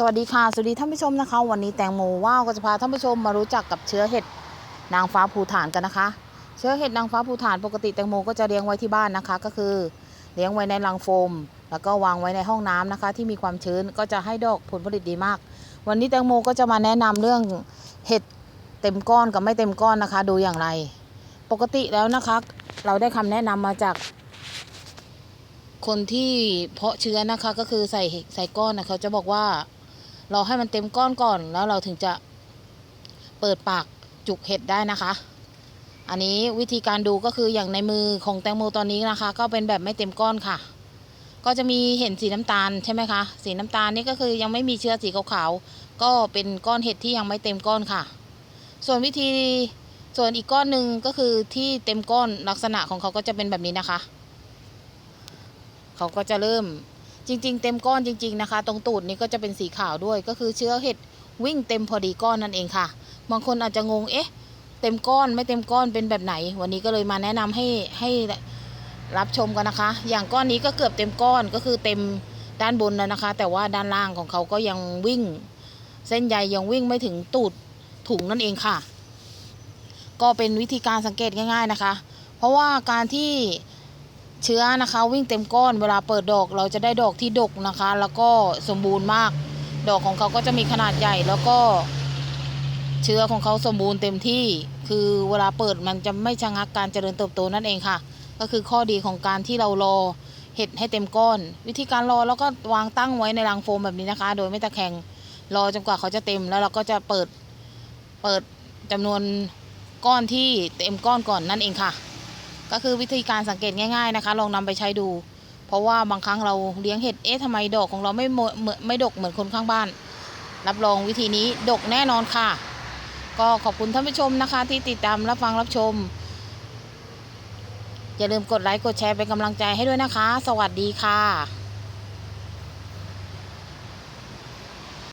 สวัสดีค่ะ สวัสดีท่านผู้ชมนะคะ วันนี้แตงโมว่าวก็จะพาท่านผู้ชมมารู้จักกับเชื้อเห็ดนางฟ้าภูฐานกันนะคะ เชื้อเห็ดนางฟ้าภูฐานปกติแตงโมก็จะเลี้ยงไว้ที่บ้านนะคะ ก็คือเลี้ยงไว้ในรังโฟม แล้วก็วางไว้ในห้องน้ำนะคะ ที่มีความชื้นก็จะให้ดอกผลผลิตดีมาก วันนี้แตงโมก็จะมาแนะนำเรื่องเห็ดเต็มก้อนกับไม่เต็มก้อนนะคะ ดูอย่างไร ปกติแล้วนะคะ เราได้คำแนะนำมาจากคนที่เพาะเชื้อนะคะก็คือใส่ใส่ก้อนนะเขาจะบอกว่า ราให้มันเต็มก้อนก่อนแล้วเราถึงจะเปิดปากจุกเห็ดได้นะคะ อันนี้วิธีการดูก็คืออย่างในมือของแตงโมตอนนี้นะคะ ก็เป็นแบบไม่เต็มก้อนค่ะ ก็จะมีเห็นสีน้ำตาลใช่ไหมคะสีน้ำตาลนี่ก็คือยังไม่มีเชื้อสีขาวๆก็เป็นก้อนเห็ดที่ยังไม่เต็มก้อนค่ะ ส่วนวิธีส่วนอีกก้อนหนึ่งก็คือที่เต็มก้อนลักษณะของเขาก็จะเป็นแบบนี้นะคะ เขาก็จะเริ่ม จริง ๆ เต็มก้อนจริง ๆนะคะ ตรงตูดนี้ก็จะเป็นสีขาวด้วย ก็คือเชื้อเห็ดวิ่งเต็มพอดีก้อนนั่นเองค่ะ บางคนอาจจะงงเอ๊ะ เต็มก้อนไม่เต็มก้อนเป็นแบบไหน วันนี้ก็เลยมาแนะนำให้ให้รับชมกันนะคะ อย่างก้อนนี้ก็เกือบเต็มก้อนก็คือเต็มด้านบนแล้วนะคะ แต่ว่าด้านล่างของเขาก็ยังวิ่ง เส้นใยยังวิ่งไม่ถึงตูดถุงนั่นเองค่ะ ก็เป็นวิธีการสังเกตง่าย ๆนะคะ เพราะว่าการที่ เชื้อนะคะ วิ่งเต็มก้อนเวลาเปิดดอกเราจะได้ดอกที่ดกนะคะ แล้วก็สมบูรณ์มาก ดอกของเขาก็จะมีขนาดใหญ่แล้วก็ เชื้อของเขาสมบูรณ์เต็มที่ คือเวลาเปิดมันจะไม่ชะงักการเจริญเติบโตนั่นเองค่ะ ก็คือข้อดีของการที่เรารอเห็ดให้เต็มก้อน วิธีการรอแล้วก็วางตั้งไว้ในรังโฟมแบบนี้นะคะ โดยไม่ตะแคงรอจนกว่าเขาจะเต็มแล้วเราก็จะเปิดเปิดจำนวนก้อนที่เต็มก้อนก่อนนั่นเองค่ะ ก็คือวิธีการสังเกตง่ายๆนะคะ ลองนำไปใช้ดู เพราะว่าบางครั้งเราเลี้ยงเห็ดเอ๊ะทำไมดอกของเราไม่เหมือไม่ดกเหมือนคนข้างบ้าน รับรองวิธีนี้ดกแน่นอนค่ะ ก็ขอบคุณท่านผู้ชมนะคะ ที่ติดตามรับฟังรับชม อย่าลืมกดไลค์กดแชร์เป็นกำลังใจให้ด้วยนะคะ สวัสดีค่ะ